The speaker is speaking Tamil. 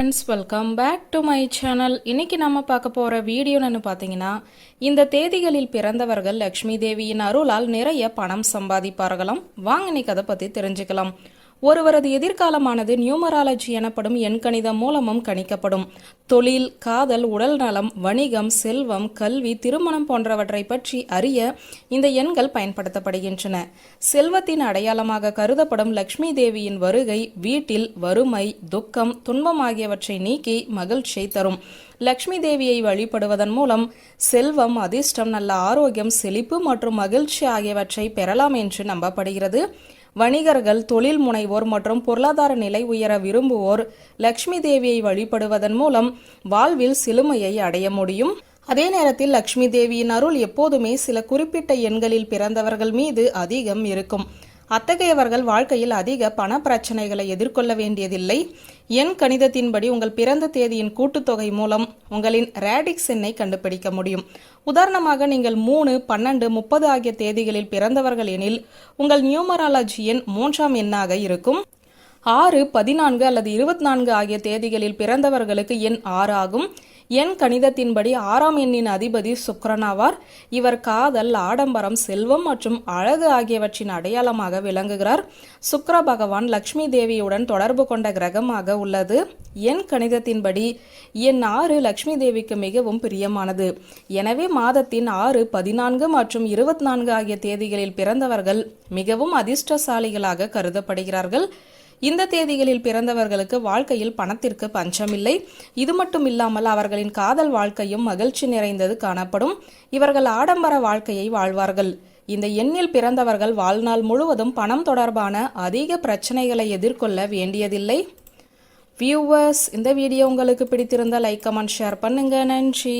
Friends welcome back to my channel இன்னைக்கு நம்ம பார்க்க போகிற வீடியோன்னு பார்த்தீங்கன்னா இந்த தேதிகளில் பிறந்தவர்கள் லக்ஷ்மி தேவியின் அருளால் நிறைய பணம் சம்பாதிப்பார்களாம். வாங்க இன்னைக்கு அதை பற்றி தெரிஞ்சுக்கலாம். ஒருவரது எதிர்காலமானது நியூமராலஜி எனப்படும் எண்கணிதம் மூலமும் கணிக்கப்படும். தொழில் காதல் உடல் நலம் வணிகம் செல்வம் கல்வி திருமணம் போன்றவற்றை பற்றி அறிய இந்த எண்கள் பயன்படுத்தப்படுகின்றன. செல்வத்தின் அடையாளமாக கருதப்படும் லக்ஷ்மி தேவியின் வருகை வீட்டில் வறுமை துக்கம் துன்பம் ஆகியவற்றை நீக்கி மகிழ்ச்சியை தரும். லக்ஷ்மி தேவியை வழிபடுவதன் மூலம் செல்வம் அதிர்ஷ்டம் நல்ல ஆரோக்கியம் செழிப்பு மற்றும் மகிழ்ச்சி ஆகியவற்றை பெறலாம் என்று நம்பப்படுகிறது. வணிகர்கள் தொழில் முனைவோர் மற்றும் பொருளாதார நிலை உயர விரும்புவோர் லக்ஷ்மி தேவியை வழிபடுவதன் மூலம் வாழ்வில் சிலுமையை அடைய முடியும். அதே நேரத்தில் லக்ஷ்மி தேவியின் அருள் எப்போதுமே சில குறிப்பிட்ட எண்களில் பிறந்தவர்கள் மீது அதிகம் இருக்கும். அத்தகையவர்கள் வாழ்க்கையில் அதிக பண பிரச்சனைகளை எதிர்கொள்ள வேண்டியதில்லை. எண் கணிதத்தின்படி உங்கள் பிறந்த தேதியின் கூட்டுத்தொகை மூலம் உங்களின் ரேடிக்ஸ் எண்ணை கண்டுபிடிக்க முடியும். உதாரணமாக நீங்கள் மூணு பன்னெண்டு முப்பது ஆகிய தேதிகளில் பிறந்தவர்கள் எனில் உங்கள் நியூமராலஜி எண் மூன்றாம் எண்ணாக இருக்கும். ஆறு பதினான்கு அல்லது இருபத்தி நான்கு ஆகிய தேதிகளில் பிறந்தவர்களுக்கு எண் ஆறு ஆகும். எண் கணிதத்தின்படி ஆறாம் எண்ணின் அதிபதி சுக்ரனாவார் இவர் காதல் ஆடம்பரம் செல்வம் மற்றும் அழகு ஆகியவற்றின் அடையாளமாக விளங்குகிறார். சுக்ர பகவான் லக்ஷ்மி தேவியுடன் தொடர்பு கொண்ட கிரகமாக உள்ளது. எண் கணிதத்தின்படி எண் ஆறு லக்ஷ்மி தேவிக்கு மிகவும் பிரியமானது. எனவே மாதத்தின் ஆறு பதினான்கு மற்றும் இருபத்தி நான்கு ஆகிய தேதிகளில் பிறந்தவர்கள் மிகவும் அதிர்ஷ்டசாலிகளாக கருதப்படுகிறார்கள். இந்த தேதிகளில் பிறந்தவர்களுக்கு வாழ்க்கையில் பணத்திற்கு பஞ்சமில்லை. இது மட்டும் இல்லாமல் அவர்களின் காதல் வாழ்க்கையும் மகிழ்ச்சி நிறைந்தது காணப்படும். இவர்கள் ஆடம்பர வாழ்க்கையை வாழ்வார்கள். இந்த எண்ணில் பிறந்தவர்கள் வாழ்நாள் முழுவதும் பணம் தொடர்பான அதிக பிரச்சனைகளை எதிர்கொள்ள வேண்டியதில்லை. வியூவர்ஸ் இந்த வீடியோ உங்களுக்கு பிடித்திருந்தால் லைக் கமெண்ட் ஷேர் பண்ணுங்க. நன்றி.